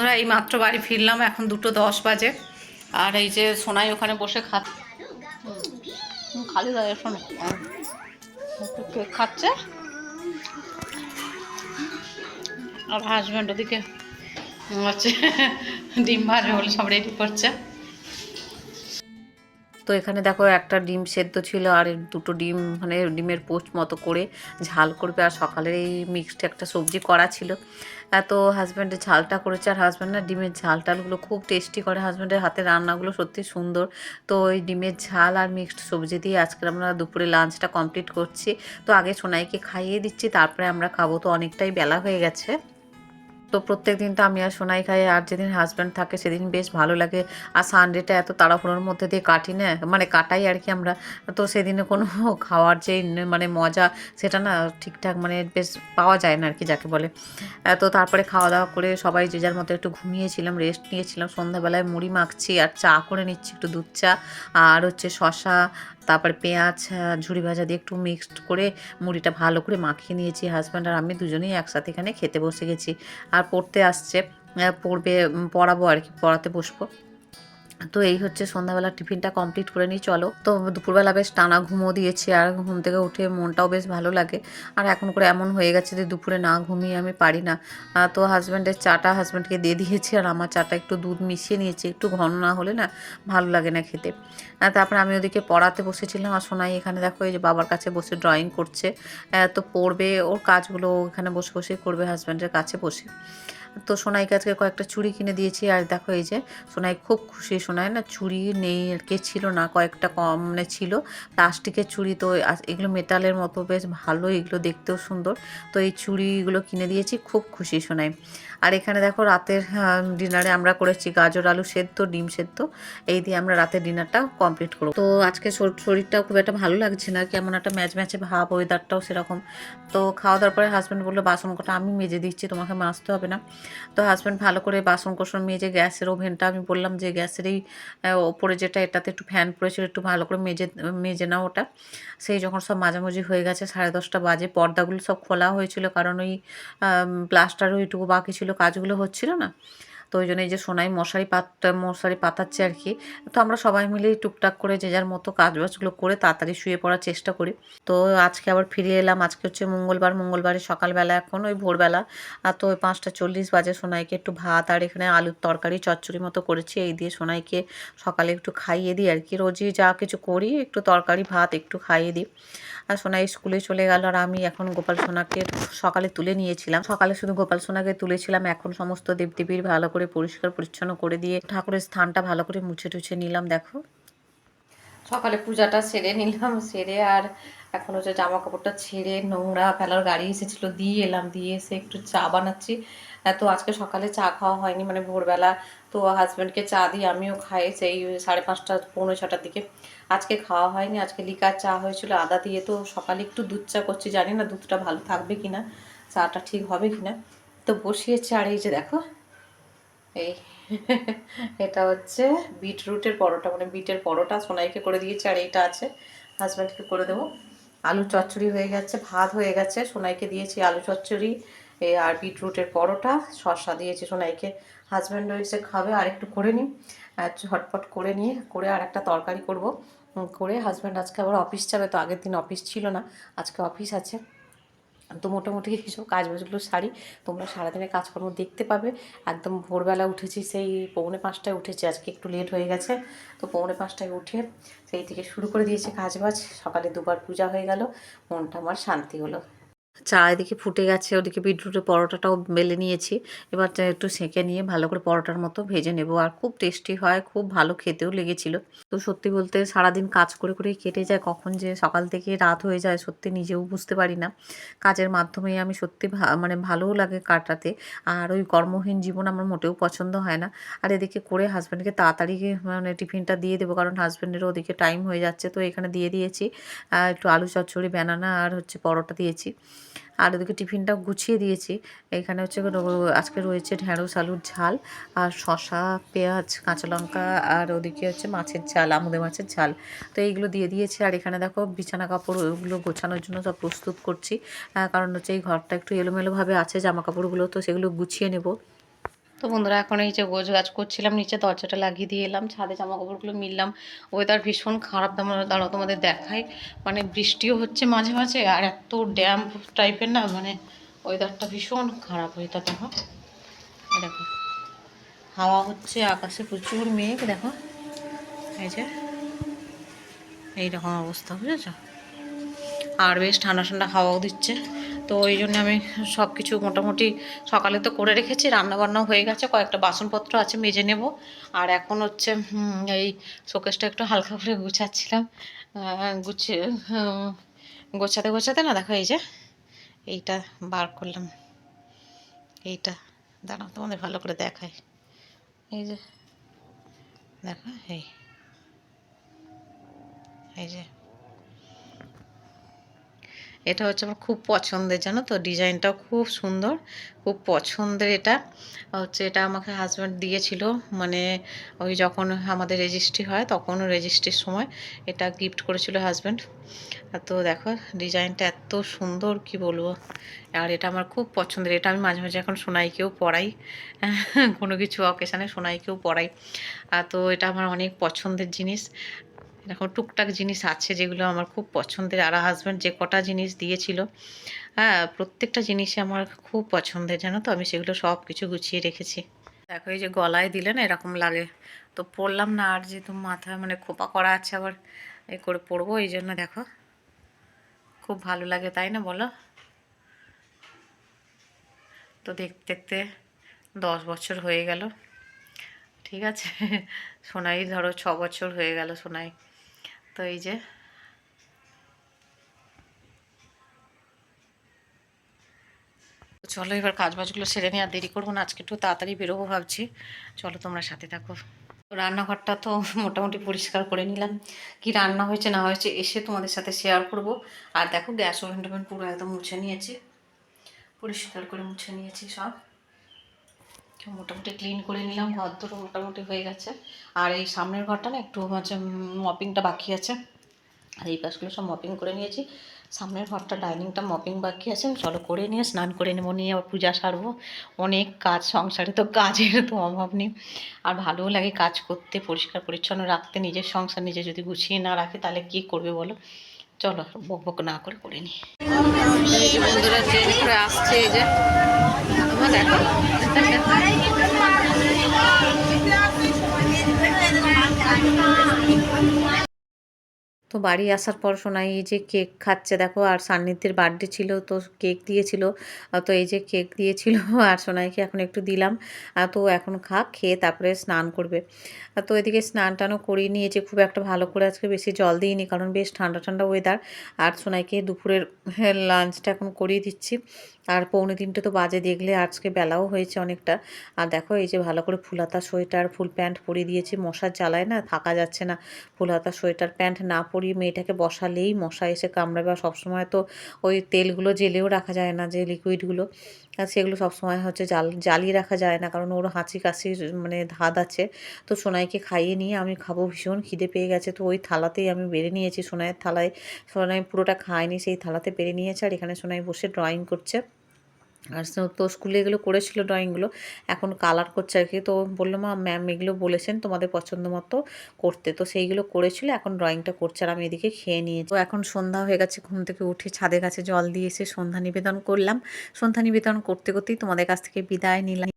বন্ধুরা, এই মাত্র বাড়ি ফিরলাম, এখন দুটো দশ বাজে। আর এই যে সোনাই ওখানে বসে খা খালি দাঁড়িয়ে, শোনো। কেক খাচ্ছে। আর হাজব্যান্ড ওদিকে হচ্ছে ডিম ভাজা বলে সব রেডি করছে। তো এখানে দেখো, একটা ডিম সেদ্ধ ছিল, আর দুটো ডিম মানে ডিমের পোস্ট মতো করে ঝাল করবে। আর সকালের এই মিক্সড একটা সবজি করা ছিল। তো হাজব্যান্ডের ঝালটা করেছে আর হাজব্যান্ড না ডিমের ঝাল টালগুলো খুব টেস্টি করে। হাজব্যান্ডের হাতে রান্নাগুলো সত্যি সুন্দর। তো ওই ডিমের ঝাল আর মিক্সড সবজি দিয়ে আজকে আমরা দুপুরে লাঞ্চটা কমপ্লিট করছি। তো আগে সোনাইকে খাইয়ে দিচ্ছি, তারপরে আমরা খাব। তো অনেকটাই বেলা হয়ে গেছে। তো প্রত্যেক দিন তো আমি আর সোনাই খাই, আর যেদিন হাজব্যান্ড থাকে সেদিন বেশ ভালো লাগে। আর সানডেটা এত তাড়াহুড়োর মধ্যে দিয়ে কাটি না মানে কাটাই আর কি আমরা। তো সেদিনে কোনো খাওয়ার যে মানে মজা, সেটা না ঠিকঠাক মানে বেশ পাওয়া যায় না আর কি যাকে বলে। তো তারপরে খাওয়া দাওয়া করে সবাই যে যার মতো একটু ঘুমিয়েছিলাম রেস্ট নিয়েছিলাম। সন্ধ্যাবেলায় মুড়ি মাখছি, আর চা করে নিচ্ছি একটু দুধ চা। আর হচ্ছে শশা তারপরে পেঁয়াজ ঝুড়ি ভাজা দিয়ে একটু মিক্সড করে মুড়িটা ভালো করে মাখিয়ে নিয়েছি হাজব্যান্ড আর আমি দুজনেই একসাথে এখানে খেতে বসে গেছি। আর পড়তে আসছে পড়বে পড়াবো আর কি, পড়াতে বসবো। তো এই হচ্ছে সন্ধ্যাবেলা টিফিনটা কমপ্লিট করে নিই, চলো। তো দুপুরবেলা বেশ টানা ঘুমও দিয়েছি, আর ঘুম থেকে উঠে মনটাও বেশ ভালো লাগে। আর এখন করে এমন হয়ে গেছে যে দুপুরে না ঘুমিয়ে আমি পারি না। তো হাজব্যান্ডের চাটা হাজব্যান্ডকে দিয়ে দিয়েছি, আর আমার চাটা একটু দুধ মিশিয়ে নিয়েছি, একটু ঘন না হলে না ভালো লাগে না খেতে। তারপরে আমি ওদিকে পড়াতে বসেছিলাম, আর সোনাই এখানে দেখো এই যে বাবার কাছে বসে ড্রয়িং করছে। তো পড়বে, ওর কাজগুলো এখানে বসে বসে করবে, হাজব্যান্ডের কাছে বসে। তো সোনাইকে আজকে কয়েকটা চুড়ি কিনে দিয়েছি, আর দেখো এই যে সোনাই খুব খুশি সোনাই না চুড়ি নেই, আর কে ছিল না, কয়েকটা কম মানে ছিল। প্লাস্টিকের চুড়ি তো এগুলো মেটালের মতো, বেশ ভালো, এগুলো দেখতেও সুন্দর। তো এই চুড়িগুলো কিনে দিয়েছি, খুব খুশি সোনাই আর এখানে দেখো রাতের ডিনারে আমরা করেছি গাজর, আলু সেদ্ধ, ডিম সেদ্ধ। এই দিয়ে আমরা রাতের ডিনারটা কমপ্লিট করব। তো আজকে শর- শরীরটাও খুব একটা ভালো লাগছে না, কেমন একটা ম্যাচ ম্যাচে ভাব ওয়েদারটাও সেরকম। তো খাওয়া দাওয়ার পরে হাজব্যান্ড বলল, বাসন কটা আমি মেজে দিচ্ছি, তোমাকে মাজতে হবে না। তো হাজব্যান্ড ভালো করে বাসন কোসন মেজে গ্যাসের ওভেনটা আমি বললাম যে গ্যাসের এই ওপরে যেটা, এটাতে একটু ফ্যান পড়েছিল, একটু ভালো করে মেজে মেজে নাও ওটা। সেই যখন সব মাঝামাঝি হয়ে গেছে, সাড়ে দশটা বাজে, পর্দাগুলো সব খোলা হয়েছিল, কারণ ওই প্লাস্টার ওইটুকু বাকি ছিল কাজগুলো হচ্ছিল না। তো ওই জন্য এই যে সোনাই মশারি পাত, মশারি পাতাচ্ছে আর কি। তো আমরা সবাই মিলে টুকটাক করে যে যার মতো কাজবাজগুলো করে তাড়াতাড়ি শুয়ে পড়ার চেষ্টা করি। তো আজকে আবার ফিরে এলাম, আজকে হচ্ছে মঙ্গলবার, মঙ্গলবারে সকালবেলা এখন, ওই ভোরবেলা। আর তো ওই পাঁচটা চল্লিশ বাজে সোনাইকে একটু ভাত আর এখানে আলুর তরকারি, চচ্চড়ি মতো করেছি। এই দিয়ে সোনাইকে সকালে একটু খাইয়ে দিই আর কি। রোজই যা কিছু করি, একটু তরকারি, ভাত একটু খাইয়ে দিই। আর সোনাই স্কুলে চলে গেল আর আমি এখন গোপাল সোনাকে সকালে তুলে নিয়েছিলাম। সকালে শুধু গোপাল সোনাকে তুলেছিলাম, এখন সমস্ত দেবদেবীর ভালো করে পরিষ্কার, পরিচ্ছন্ন করে দিয়ে ঠাকুরের স্থানটা ভালো করে মুছে টুছে নিলাম, দেখো। সকালে পূজাটা সেরে নিলাম, সেরে আর এখন হচ্ছে জামা কাপড়টা ছেড়ে নোংরা ফেলার গাড়ি এসেছিল, দিয়ে এলাম, দিয়ে এসে একটু চা বানাচ্ছি। তো আজকে সকালে চা খাওয়া হয়নি মানে ভোরবেলা তো হাজব্যান্ডকে চা দিই, আমিও খাই সেই সাড়ে পাঁচটা, পৌনে ছটার দিকে। আজকে খাওয়া হয়নি, আজকে লিকার চা হয়েছিল, আদা দিয়ে তো সকালে একটু দুধ চা করছি, জানি না দুধটা ভালো থাকবে কিনা, চাটা ঠিক হবে কিনা। তো বসিয়েছি আর এই যে দেখো এই এটা হচ্ছে বিটরুটের পরোটা মানে বিটের পরোটা সোনাইকে করে দিয়েছি আর এইটা আছে, হাজব্যান্ডকে করে দেবো। আলু চচ্চড়ি হয়ে গেছে, ভাত হয়ে গেছে, সোনাইকে দিয়েছি আলু চচ্চড়ি আর বিটরুটের পরোটা, শসা দিয়েছি সোনাইকে। হাজব্যান্ড এসে খাবে, আর একটু করে নিই ঝটপট করে নিয়ে, করে আর একটা তরকারি করব। করে হাজব্যান্ড আজকে আবার অফিস যাবে, তো আগের দিন অফিস ছিল না, আজকে অফিস আছে। তো মোটামুটি এইসব কাজবাজগুলো সারি। তোমরা সারাদিনের কাজকর্ম দেখতে পাবে। একদম ভোরবেলা উঠেছি, সেই পৌনে পাঁচটায় উঠেছি। আজকে একটু লেট হয়ে গেছে, তো পৌনে পাঁচটায় উঠে সেই থেকে শুরু করে দিয়েছি কাজবাজ। সকালে দুবার পূজা হয়ে গেল, মনটা আমার শান্তি হলো। চা এদিকে ফুটে গেছে, ওদিকে বিটরুটের পরোটাটাও বেলে নিয়েছি। এবার একটু সেঁকে নিয়ে ভালো করে পরোটার মতো ভেজে নেব। আর খুব টেস্টি হয়, খুব ভালো খেতেও লেগেছিল। তো সত্যি বলতে সারাদিন কাজ করে করেই কেটে যায়, কখন যে সকাল থেকে রাত হয়ে যায় সত্যি নিজেও বুঝতে পারি না। কাজের মাধ্যমেই আমি সত্যি মানে ভালোও লাগে কাটাতে। আর ওই কর্মহীন জীবন আমার মোটেও পছন্দ হয় না। আর এদিকে করে হাজব্যান্ডকে তাড়াতাড়ি মানে টিফিনটা দিয়ে দেবো, কারণ হাজব্যান্ডেরও ওদিকে টাইম হয়ে যাচ্ছে। তো এখানে দিয়ে দিয়েছি একটু আলু চচ্চড়ি ব্যানানা আর হচ্ছে পরোটা দিয়েছি। আর ওদিকে টিফিনটাও গুছিয়ে দিয়েছি। এখানে হচ্ছে আজকে রয়েছে ঢ্যাঁড়স, আলুর ঝাল আর শশা পেঁয়াজ, কাঁচা লঙ্কা আর ওদিকে হচ্ছে মাছের ঝাল, আমুদে মাছের ঝাল। তো এইগুলো দিয়ে দিয়েছি। আর এখানে দেখো বিছানা কাপড় ওগুলো গোছানোর জন্য সব প্রস্তুত করছি। কারণ হচ্ছে এই ঘরটা একটু এলোমেলোভাবে আছে, জামা কাপড়গুলো, তো সেগুলো গুছিয়ে নেব। তো বন্ধুরা, এখন এই যে গোছ গাছ করছিলাম, নিচে দরজাটা লাগিয়ে দিয়ে এলাম, ছাদে জামা কাপড়গুলো মিললাম। ওয়েদার ভীষণ খারাপ দাঁড়াও তোমাদের দেখায় মানে বৃষ্টিও হচ্ছে মাঝে মাঝে, আর এত ড্যাম টাইপের না মানে ওয়েদারটা ভীষণ খারাপ হয়ে তা দেখো। দেখো, হাওয়া হচ্ছে, আকাশে প্রচুর মেঘ, দেখো। এই যে এইরকম অবস্থা, বুঝেছ? আর বেশ ঠান্ডা ঠান্ডা হাওয়াও দিচ্ছে। তো ওই জন্য আমি সব কিছু মোটামুটি সকালে তো করে রেখেছি, রান্নাবান্নাও হয়ে গেছে, কয়েকটা বাসনপত্র আছে মেজে নেব। আর এখন হচ্ছে এই শোকেসটা একটু হালকা করে গুছাচ্ছিলাম। গুছিয়ে গোছাতে গোছাতে না দেখো এই যে, এইটা বার করলাম। এইটা, দাঁড়াও, তোমাদের ভালো করে দেখায় এই যে, দেখো, এই। এই যে এটা হচ্ছে আমার খুব পছন্দের, জানো তো? ডিজাইনটাও খুব সুন্দর, খুব পছন্দের এটা। হচ্ছে এটা আমাকে হাজব্যান্ড দিয়েছিল মানে ওই যখন আমাদের রেজিস্ট্রি হয় তখন রেজিস্ট্রির সময় এটা গিফট করেছিল হাজব্যান্ড তো দেখো, ডিজাইনটা এত সুন্দর, কি বলব? আর এটা আমার খুব পছন্দের, এটা আমি মাঝে মাঝে এখন সোনাইকেও পরাই। কোনো কিছু অকেশানে সোনাইকেও আর তো এটা আমার অনেক পছন্দের জিনিস। এরকম টুকটাক জিনিস আছে যেগুলো আমার খুব পছন্দের। আর হাজব্যান্ড যে কটা জিনিস দিয়েছিল হ্যাঁ প্রত্যেকটা জিনিসই আমার খুব পছন্দের, জানো তো? আমি সেগুলো সব কিছু গুছিয়ে রেখেছি। দেখো, এই যে গলায় দিলে না এরকম লাগে। তো পরলাম না, আর যেহেতু মাথায় মানে খোপা করা আছে আবার, এ করে পরবো, এই জন্য দেখো। খুব ভালো লাগে, তাই না বলো? তো দেখতে দেখতে দশ বছর হয়ে গেল। ঠিক আছে? সোনাই ধরো ছ বছর হয়ে গেল সোনাই। তো এই যে। চলো এবার কাজ বাজগুলো সেরে নিয়ে আর দেরি করব না, আজকে একটু তাড়াতাড়ি বেরোবো ভাবছি। চলো তোমরা সাথে থাকো। রান্নাঘরটা তো মোটামুটি পরিষ্কার করে নিলাম। কি রান্না হয়েছে না হয়েছে এসে তোমাদের সাথে শেয়ার করব। আর দেখো গ্যাস ওভেন টোভেন পুরো একদম মুছে নিয়েছি। পরিষ্কার করে মুছে নিয়েছি সব। মোটামুটি ক্লিন করে নিলাম, ঘর মোটামুটি হয়ে গেছে। আর এই সামনের ঘরটা না একটু হচ্ছে মপিংটা বাকি আছে। আর এই পাশগুলো সব মপিং করে নিয়েছি। সামনের ঘরটা ডাইনিংটা মপিং বাকি আছে। চলো করে নিয়ে স্নান করে নেব, নিয়ে আবার পূজা সারবো। অনেক কাজ, সংসারে তো কাজের তো অভাব নেই। আর ভালোও লাগে কাজ করতে, পরিষ্কার পরিচ্ছন্ন রাখতে, নিজের সংসার নিজে যদি গুছিয়ে না রাখে, তাহলে কি করবে বলো? চলো বক বক না করে করে নি। করে আসছে এই যে। দেখো। তো বাড়ি আসার পর শোনাই এই যে কেক খাচ্ছে দেখো, আর সান্নিধ্যের বার্থডে ছিল, তো কেক দিয়েছিল। তো এই যে কেক দিয়েছিল, আর সোনাইকে এখন একটু দিলাম। তো এখন খা, খেয়ে তারপরে স্নান করবে। তো এদিকে স্নান টানও করিয়ে নিয়েছে খুব একটা ভালো করে আজকে বেশি জল দিইনি, কারণ বেশ ঠান্ডা ঠান্ডা ওয়েদার আর সোনাইকে দুপুরের লাঞ্চটা এখন করিয়ে দিচ্ছি। আর পৌনে তিনটে তো বাজে, দেখলে আজকে বেলাও হয়েছে অনেকটা। আর দেখো, এই যে ভালো করে ফুলাতা সোয়েটার, ফুল প্যান্ট পরিয়ে দিয়েছি। মশার জ্বালায় না, থাকা যাচ্ছে না। ফুলাতা সোয়েটার, প্যান্ট না পরিয়ে মেয়েটাকে বসালেই মশা এসে কামড়াবে। আর সবসময় তো ওই তেলগুলো জেলেও রাখা যায় না, যে লিকুইডগুলো সেগুলো সবসময় হচ্ছে জাল, জ্বালিয়ে রাখা যায় না, কারণ ওর হাঁচি কাশির মানে ধাত আছে। তো সোনাইকে খাইয়ে নিয়ে আমি খাব, ভীষণ খিদে পেয়ে গেছে। তো ওই থালাতেই আমি বেড়ে নিয়েছি সোনাইয়ের থালায়। সোনাই পুরোটা খায়নি, সেই থালাতে বেড়ে নিয়েছে। আর এখানে সোনাই বসে ড্রয়িং করছে। আর তো স্কুলে এগুলো করেছিল ড্রয়িংগুলো এখন কালার করছে আর কি। তো বলল, মা ম্যাম এগুলো বলেছেন তোমাদের পছন্দ মতো করতে। তো সেইগুলো করেছিল, এখন ড্রয়িংটা করছে আর আমি এদিকে খেয়ে নিয়েছি। তো এখন সন্ধ্যা হয়ে গেছে, ঘুম থেকে উঠে ছাদের কাছে জল দিয়ে এসে সন্ধ্যা নিবেদন করলাম। সন্ধ্যা নিবেদন করতে করতেই তোমাদের কাছ থেকে বিদায় নিলাম।